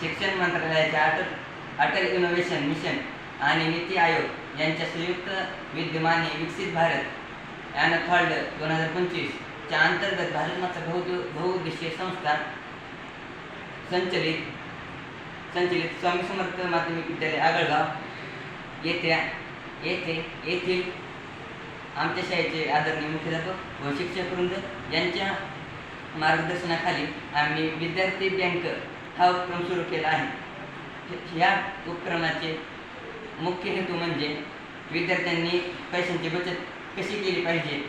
शिक्षण मंत्रालयाच्या Atal Atal innovation mission आणि नीती आयोग यांच्या संयुक्त विद्यमाने विकसित भारत ॲनथॉल्ड दोन हजार पंचवीसच्या अंतर्गत भारत माता बहु बहुउद्देशीय संस्था संचलित संचलित स्वामी समर्थ माध्यमिक विद्यालय आगळगाव येत्या येथे येथील आमच्या शाळेचे आदरणीय मुख्याध्यापक व शिक्षक वृंद यांच्या मार्गदर्शनाखाली आम्ही विद्यार्थी बँक हा उपक्रम सुरू केला आहे. या उपक्रमाचे मुख्य हेतू म्हणजे विद्यार्थ्यांनी पैशांची बचत कशी केली पाहिजे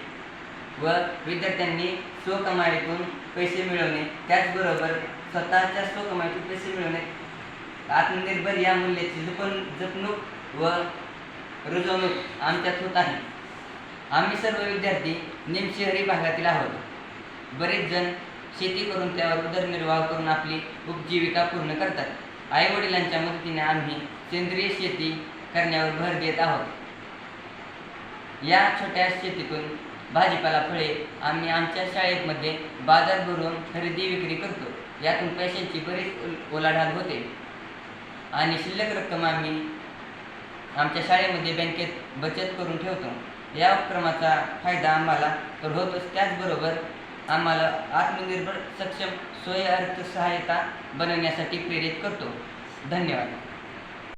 व विद्यार्थ्यांनी स्वकमाईतून पैसे मिळवणे त्याचबरोबर स्वतःच्या स्वकमाईतून पैसे मिळवणे आत्मनिर्भर या मूल्याची जपण जपणूक व रुजवणूक आमच्यात होत आहे. आम्ही सर्व विद्यार्थी निमशहरी भागातील आहोत. बरेच जण शेती करून त्यावर उदरनिर्वाह करून आपली उपजीविका पूर्ण करतात. आईवडिलांच्या मदतीने आम्ही सेंद्रिय शेती करण्यावर भर देत आहोत. या छोट्या शेतीतून भाजीपाला फळे आम्ही आमच्या शाळेमध्ये बाजार भरून खरेदी विक्री करतो. यातून पैशांची बरीच ओलाढाल होते. आणि शिल्लक रक्कम आम्ही आमच्या शाळेमध्ये बँकेत बचत करून ठेवतो. या उपक्रमाचा फायदा आम्हाला तर होतोच. त्याचबरोबर आम्हाला आत्मनिर्भर सक्षम स्वयं अर्थसहाय्यता बनवण्यासाठी प्रेरित करतो. धन्यवाद.